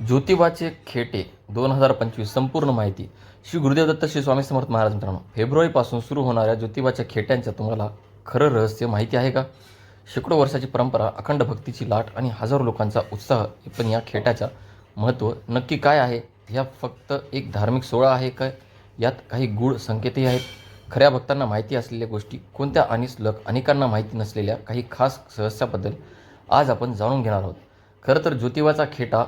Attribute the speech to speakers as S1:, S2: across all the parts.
S1: ज्योतिबाचे खेटे दोन हजार पंचवीस संपूर्ण माहिती. श्री गुरुदेव दत्त श्री स्वामी समर्थ महाराज मित्रांनो फेब्रुवारीपासून सुरू होणाऱ्या ज्योतिबाच्या खेट्यांच्या तुम्हाला खरं रहस्य माहिती आहे का? शेकडो वर्षाची परंपरा अखंड भक्तीची लाट आणि हजारो लोकांचा उत्साह पण या खेट्याचं महत्त्व नक्की काय आहे? ह्या फक्त एक धार्मिक सोहळा आहे काय? यात काही गूढ संकेतही आहेत. खऱ्या भक्तांना माहिती असलेल्या गोष्टी कोणत्या आणि सलग अनेकांना माहिती नसलेल्या काही खास सहस्याबद्दल आज आपण जाणून घेणार आहोत. खरं तर ज्योतिबाचा खेटा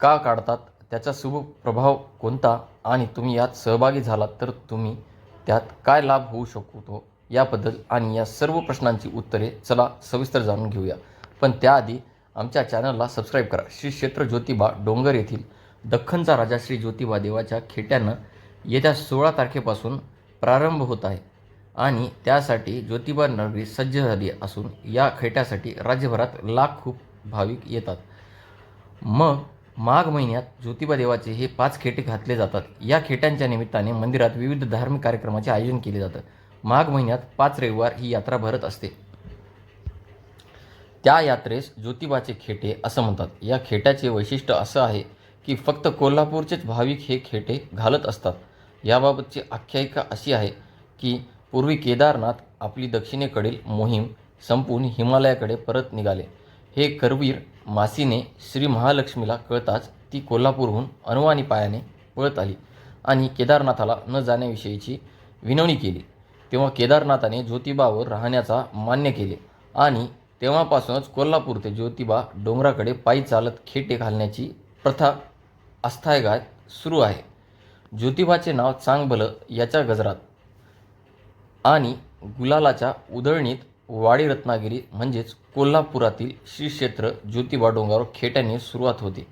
S1: का काढतात? त्याचा शुभ प्रभाव कोणता? आणि तुम्ही यात सहभागी झालात तर तुम्ही त्यात काय लाभ होऊ शकतो याबद्दल आणि या सर्व प्रश्नांची उत्तरे चला सविस्तर जाणून घेऊया. पण त्याआधी आमच्या चॅनलला सबस्क्राईब करा. श्री क्षेत्र ज्योतिबा डोंगर येथील दख्खनचा राजा श्री ज्योतिबा देवाच्या खेट्यानं येत्या सोळा तारखेपासून प्रारंभ होत आहे आणि त्यासाठी ज्योतिबा नगरी सज्ज झाली असून या खेट्यासाठी राज्यभरात लाख खूप भाविक येतात. मग माघ महिन्यात ज्योतिबा देवाचे हे पाच खेटे घातले जातात. या खेट्यांच्या निमित्ताने मंदिरात विविध धार्मिक कार्यक्रमाचे आयोजन केले जातं. माघ महिन्यात पाच रविवार ही यात्रा भरत असते. त्या यात्रेस ज्योतिबाचे खेटे असं म्हणतात. या खेट्याचे वैशिष्ट्य असं आहे की फक्त कोल्हापूरचेच भाविक हे खेटे घालत असतात. याबाबतची आख्यायिका अशी आहे की पूर्वी केदारनाथ आपली दक्षिणेकडील मोहीम संपून हिमालयाकडे परत निघाले. हे करवीर मासीने श्री महालक्ष्मीला कळताच ती कोल्हापूरहून अनुवानी पायाने पळत आली आणि केदारनाथाला न जाण्याविषयीची विनवणी केली. तेव्हा केदारनाथाने ज्योतिबावर राहण्याचा मान्य केले आणि तेव्हापासूनच कोल्हापूर ते ज्योतिबा डोंगराकडे पायी चालत खेटे घालण्याची प्रथा आस्थायगात सुरू आहे. ज्योतिबाचे नाव चांगभलं याच्या गजरात आणि गुलालाच्या उधळणीत वाडी रत्नागिरी म्हणजेच कोल्हापुरातील श्री क्षेत्र ज्योतिबा डोंगरावर खेट्याने सुरुवात होते.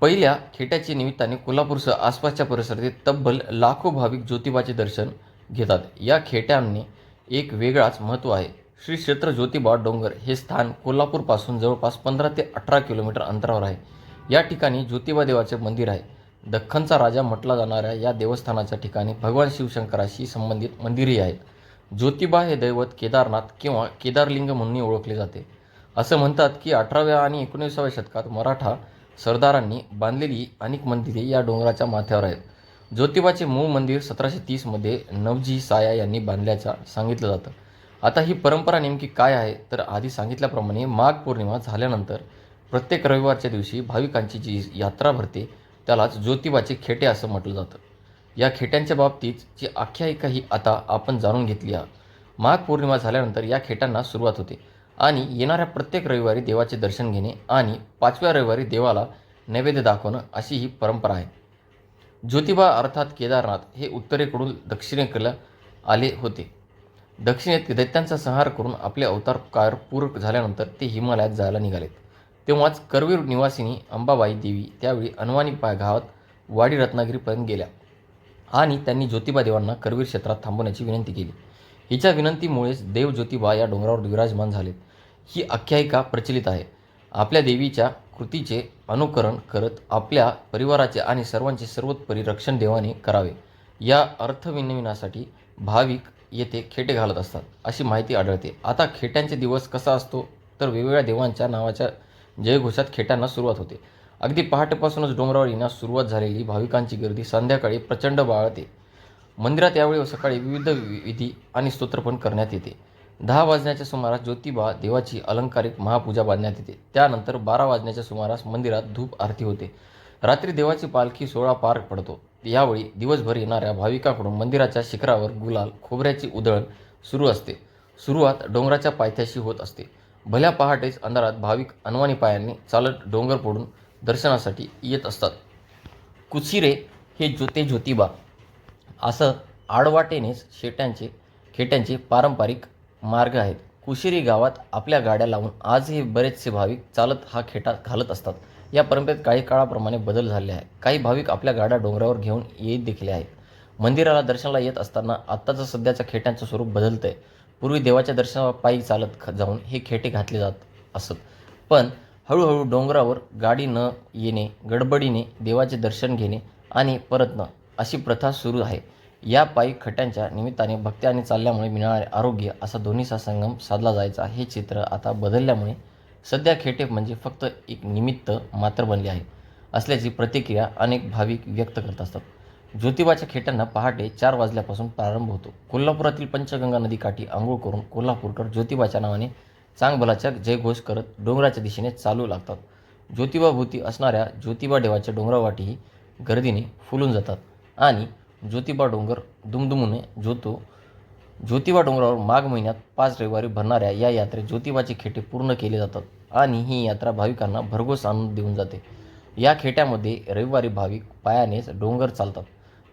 S1: पहिल्या खेट्याच्या निमित्ताने कोल्हापूरसह आसपासच्या परिसरातील तब्बल लाखो भाविक ज्योतिबाचे दर्शन घेतात. या खेट्यांनी एक वेगळाच महत्त्व आहे. श्री क्षेत्र ज्योतिबा डोंगर हे स्थान कोल्हापूरपासून जवळपास पंधरा ते अठरा किलोमीटर अंतरावर आहे. या ठिकाणी ज्योतिबा देवाचे मंदिर आहे. दख्खनचा राजा म्हटला जाणाऱ्या या देवस्थानाच्या ठिकाणी भगवान शिवशंकराशी संबंधित मंदिरही आहेत ज्योतिबा हे दैवत केदारनाथ किंवा केदारलिंग म्हणूनही ओळखले जाते. असं म्हणतात की अठराव्या आणि एकोणीसाव्या शतकात मराठा सरदारांनी बांधलेली अनेक मंदिरे या डोंगराच्या माथ्यावर आहेत. ज्योतिबाचे मूळ मंदिर सतराशे तीसमध्ये नवजी साया यांनी बांधल्याचं सांगितलं जातं. आता ही परंपरा नेमकी काय आहे? तर आधी सांगितल्याप्रमाणे माघ पौर्णिमा झाल्यानंतर प्रत्येक रविवारच्या दिवशी भाविकांची जी यात्रा भरते त्यालाच ज्योतिबाचे खेटे असं म्हटलं जातं. या खेट्यांच्या बाबतीत जी आख्यायिका ही आता आपण जाणून घेतली आहे माघ पौर्णिमा झाल्यानंतर या खेटांना सुरुवात होते आणि येणाऱ्या प्रत्येक रविवारी देवाचे दर्शन घेणे आणि पाचव्या रविवारी देवाला नैवेद्य दाखवणं अशी ही परंपरा आहे. ज्योतिबा अर्थात केदारनाथ हे उत्तरेकडून दक्षिणेकडे आले होते. दक्षिणेत दैत्यांचा संहार करून आपले अवतार कार पूर झाल्यानंतर ते हिमालयात जायला निघालेत. तेव्हाच करवीर निवासिनी अंबाबाई देवी त्यावेळी अनवाणी पाय गावात वाडी रत्नागिरीपर्यंत गेल्या. आणि त्यांनी ज्योतिबा देवांना करवीर क्षेत्रात थांबवण्याची विनंती केली. हिच्या विनंतीमुळेच देव ज्योतिबा या डोंगरावर विराजमान झालेत. ही आख्यायिका प्रचलित आहे. आपल्या देवीच्या कृतीचे अनुकरण करत आपल्या परिवाराचे आणि सर्वांचे सर्वोत्परी रक्षण देवाने करावे. या अर्थविनिमयासाठी भाविक येथे खेटे घालत असतात अशी माहिती आढळते. आता खेट्यांचे दिवस कसा असतो? तर वेगवेगळ्या देवांच्या नावाच्या जयघोषात खेट्यांना सुरुवात होते. अगदी पहाटेपासूनच डोंगरावर येण्यास सुरुवात झालेली भाविकांची गर्दी संध्याकाळी प्रचंड बाळते मंदिरात यावेळी सकाळी विविध विधी आणि स्तोत्रपण करण्यात येते. दहा वाजण्याच्या सुमारास ज्योतिबा देवाची अलंकारिक महापूजा बांधण्यात येते. त्यानंतर बारा वाजण्याच्या सुमारास मंदिरात धूप आरती होते. रात्री देवाची पालखी सोहळा पार पडतो. यावेळी दिवसभर येणाऱ्या भाविकांकडून मंदिराच्या शिखरावर गुलाल खोबऱ्याची उधळण सुरू असते. सुरुवात डोंगराच्या पायथ्याशी होत असते. भल्या पहाटेच अंधारात भाविक अनवाणी पायांनी चालत डोंगर पडून दर्शनासाठी येत असतात. कुसिरे हे ज्योते ज्योतिबा असं आडवाटेनेच शेट्यांचे खेट्यांचे पारंपरिक मार्ग आहेत. कुशिरी गावात आपल्या गाड्या लावून आजही बरेचसे भाविक चालत हा खेटा घालत असतात. या परंपरेत काही काळाप्रमाणे बदल झाले आहे काही भाविक आपल्या गाड्या डोंगरावर घेऊन येत देखील आहेत. मंदिराला दर्शनाला येत असताना आत्ताचं सध्याचं खेट्यांचं स्वरूप बदलतं आहे पूर्वी देवाच्या दर्शनावर पायी चालत जाऊन हे खेटे घातले जात असत. पण हळूहळू डोंगरावर गाडी न येणे गडबडीने देवाचे दर्शन घेणे आणि परतणं अशी प्रथा सुरू आहे. या पायी खट्यांच्या निमित्ताने भक्ती आणि चालल्यामुळे मिळणारे आरोग्य असा दोन्हीचा संगम साधला जायचा हे चित्र आता बदलल्यामुळे सध्या खेटे म्हणजे फक्त एक निमित्त मात्र बनले आहे असल्याची प्रतिक्रिया अनेक भाविक व्यक्त करत असतात. ज्योतिबाच्या खेट्यांना पहाटे चार वाजल्यापासून प्रारंभ होतो. कोल्हापुरातील पंचगंगा नदीकाठी आंघोळ करून कोल्हापूरकर ज्योतिबाच्या नावाने चांगबलाच्या जयघोष करत डोंगराच्या दिशेने चालू लागतात. ज्योतिबाभोवती असणाऱ्या ज्योतिबा देवाच्या डोंगरावाटीही गर्दीने फुलून जातात. आणि ज्योतिबा डोंगर दुमदुमूने ज्योतो ज्योतिबा डोंगरावर माघ महिन्यात पाच रविवारी भरणाऱ्या या यात्रेत ज्योतिबाचे खेटे पूर्ण केले जातात आणि ही यात्रा भाविकांना भरघोस आनंद देऊन जाते. या खेट्यामध्ये रविवारी भाविक पायानेच डोंगर चालतात.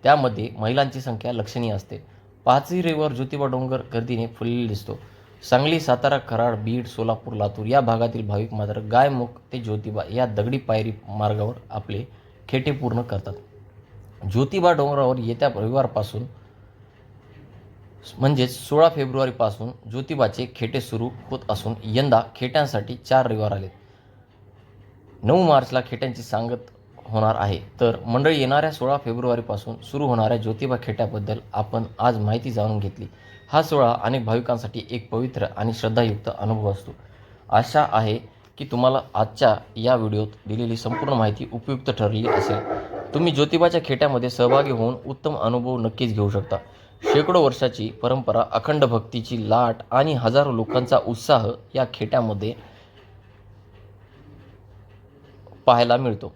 S1: त्यामध्ये महिलांची संख्या लक्षणीय असते. पाचही रविवार ज्योतिबा डोंगर गर्दीने फुललेला दिसतो. सांगली सातारा कराड बीड सोलापूर लातूर या भागातील भाविक मात्र गायमुख ते ज्योतिबा या दगडी पायरी मार्गावर आपले खेटे पूर्ण करतात. ज्योतिबा डोंगरावर येत्या रविवारपासून म्हणजेच सोळा फेब्रुवारीपासून ज्योतिबाचे खेटे सुरू होत असून यंदा खेट्यांसाठी चार रविवार आलेत. नऊ मार्चला खेट्यांची सांगत होणार आहे. तर मंडळी येणाऱ्या सोळा फेब्रुवारीपासून सुरू होणाऱ्या ज्योतिबा खेट्याबद्दल आपण आज माहिती जाणून घेतली. हा सोहळा अनेक भाविकांसाठी एक पवित्र आणि श्रद्धायुक्त अनुभव असतो. आशा आहे की तुम्हाला आजच्या या व्हिडिओत दिलेली संपूर्ण माहिती उपयुक्त ठरली असेल. तुम्ही ज्योतिबाच्या खेट्यामध्ये सहभागी होऊन उत्तम अनुभव नक्कीच घेऊ शकता. शेकडो वर्षाची परंपरा अखंड भक्तीची लाट आणि हजारो लोकांचा उत्साह या खेट्यामध्ये पाहायला मिळतो.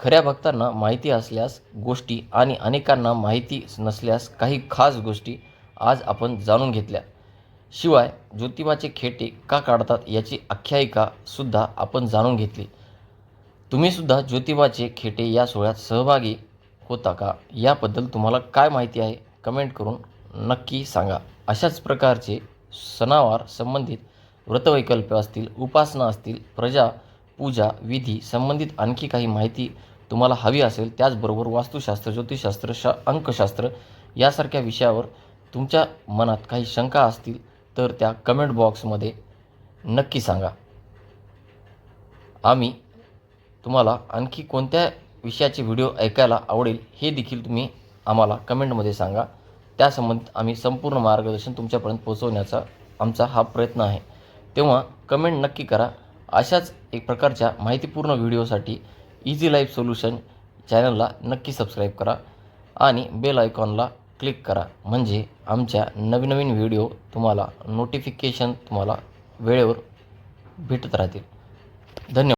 S1: खऱ्या भक्तांना माहिती असल्यास गोष्टी आणि अनेकांना माहिती नसल्यास काही खास गोष्टी आज आपण जाणून घेतल्या. शिवाय ज्योतिबाचे खेटे का काढतात याची आख्यायिका सुद्धा आपण जाणून घेतली. तुम्हीसुद्धा ज्योतिबाचे खेटे या सोहळ्यात सहभागी होता का? याबद्दल तुम्हाला काय माहिती आहे? कमेंट करून नक्की सांगा. अशाच प्रकारचे सणावार संबंधित व्रतवैकल्प असतील उपासना असतील प्रजा पूजा विधी संबंधित आणखी काही माहिती तुम्हाला हवी असेल त्याचबरोबर वास्तुशास्त्र ज्योतिषशास्त्र शा अंकशास्त्र यासारख्या विषयावर तुमच्या मनात काही शंका असतील तर त्या कमेंट बॉक्समध्ये नक्की सांगा. आम्ही तुम्हाला आणखी कोणत्या विषयाचे व्हिडिओ ऐकायला आवडेल हे देखील तुम्ही आम्हाला कमेंटमध्ये सांगा. त्यासंबंधित आम्ही संपूर्ण मार्गदर्शन तुमच्यापर्यंत पोहोचवण्याचा आमचा हा प्रयत्न आहे. तेव्हा कमेंट नक्की करा. अशाच एक प्रकारच्या माहितीपूर्ण व्हिडिओसाठी इझी लाईफ सोल्युशन चॅनलला नक्की सबस्क्राईब करा आणि बेल आयकॉनला क्लिक करा. म्हणजे आमच्या नवीन नवीन व्हिडिओ तुम्हाला नोटिफिकेशन तुम्हाला वेळेवर भेटत राहतील. धन्यवाद.